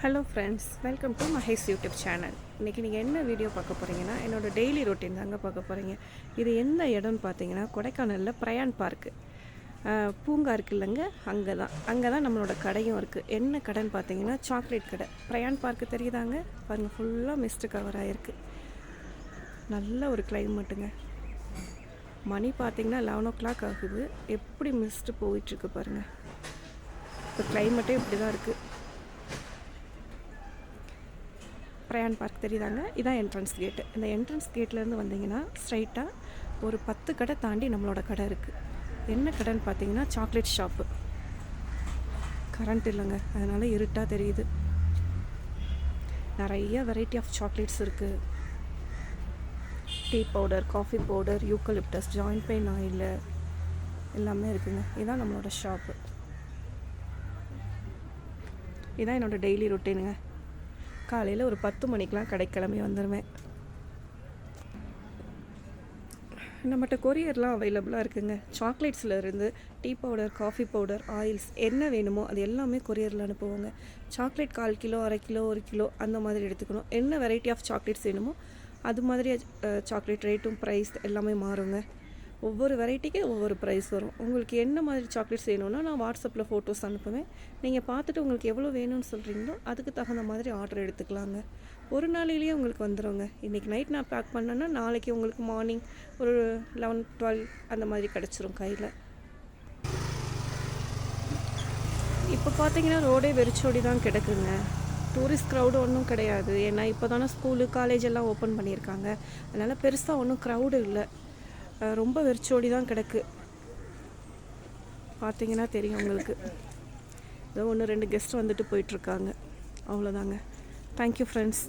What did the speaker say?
Hello friends welcome to Mahesh YouTube channel இன்றைக்கி நீங்கள் என்ன வீடியோ பார்க்க போகிறீங்கன்னா என்னோட டெய்லி ரொட்டீன் தாங்க பார்க்க போகிறீங்க இது எந்த இடம்னு பார்த்தீங்கன்னா கொடைக்கானலில் பிரயான் பார்க்கு பூங்கா இருக்கு இல்லைங்க அங்கே தான் அங்கே தான் நம்மளோட கடையும் இருக்குது என்ன கடைன்னு பார்த்தீங்கன்னா சாக்லேட் கடை. பிரயான் பார்க்கு தெரியுதாங்க? பாருங்கள் ஃபுல்லாக மிஸ்டு கவர் ஆகிருக்கு நல்ல ஒரு கிளைமேட்டுங்க மணி பார்த்தீங்கன்னா லெவன் ஓ கிளாக் ஆகுது. எப்படி மிஸ்ட்டு போயிட்டுருக்கு பாருங்கள் இப்போ கிளைமேட்டே இப்படி தான் இருக்குது பிரயான் பார்க் தெரியுதாங்க? இதான் என்ட்ரன்ஸ் கேட்டு இந்த என்ட்ரன்ஸ் கேட்லேருந்து வந்தீங்கன்னா ஸ்ட்ரைட்டாக ஒரு பத்து கடை தாண்டி நம்மளோட கடை இருக்குது என்ன கடைன்னு பார்த்தீங்கன்னா சாக்லேட் ஷாப்பு கரண்ட் இல்லைங்க. அதனால் இருட்டாக தெரியுது. நிறைய வெரைட்டி ஆஃப் சாக்லேட்ஸ் இருக்குது tea powder coffee powder eucalyptus joint pain oil எல்லாமே இருக்குங்க. இதுதான் நம்மளோட ஷாப்பு இதான் என்னோட டெய்லி ரொட்டீனுங்க காலையில் ஒரு பத்து மணிக்கெலாம் கடைக்கு கிளம்பி வந்துடுவேன் நம்மகிட்ட கொரியர்லாம் அவைலபிளாக இருக்குங்க. சாக்லேட்ஸில் இருந்து tea powder coffee powder oils என்ன வேணுமோ அது எல்லாமே கொரியரில் அனுப்புவாங்க. சாக்லேட் கால் கிலோ அரை கிலோ ஒரு கிலோ அந்த மாதிரி எடுத்துக்கணும். என்ன வெரைட்டி ஆஃப் சாக்லேட்ஸ் வேணுமோ அது மாதிரி சாக்லேட் ரேட்டும் ப்ரைஸ் எல்லாமே மாறுங்க. ஒவ்வொரு வெரைட்டிக்கு ஒவ்வொரு ப்ரைஸ் வரும். உங்களுக்கு என்ன மாதிரி சாக்லேட்ஸ் வேணும்னா நான் வாட்ஸ்அப்பில் ஃபோட்டோஸ் அனுப்புவேன். நீங்கள் பார்த்துட்டு உங்களுக்கு எவ்வளோ வேணும்னு சொல்கிறீங்களோ அதுக்கு தகுந்த மாதிரி ஆர்டர் எடுத்துக்கலாங்க. ஒரு நாளையிலேயே உங்களுக்கு வந்துடுங்க இன்றைக்கி நைட் நான் பேக் பண்ணேன்னா நாளைக்கு உங்களுக்கு மார்னிங் ஒரு லெவன் டுவெல் அந்த மாதிரி கிடச்சிரும் கையில். இப்போ பார்த்தீங்கன்னா ரோடே வெறிச்சோடி தான் கிடக்குங்க. டூரிஸ்ட் க்ரௌடு ஒன்றும் கிடையாது. ஏன்னா இப்போ தானே ஸ்கூலு காலேஜ் எல்லாம் ஓப்பன் பண்ணியிருக்காங்க. அதனால் பெருசாக ஒன்றும் க்ரௌடு இல்லை. ரொம்ப வெறிச்சோடி தான் கிடக்கு. பார்த்தீங்கன்னா தெரியும் உங்களுக்கு. ஏதோ ஒன்று ரெண்டு கெஸ்ட் வந்துட்டு போயிட்டுருக்காங்க அவ்வளோதாங்க தேங்க்யூ ஃப்ரெண்ட்ஸ்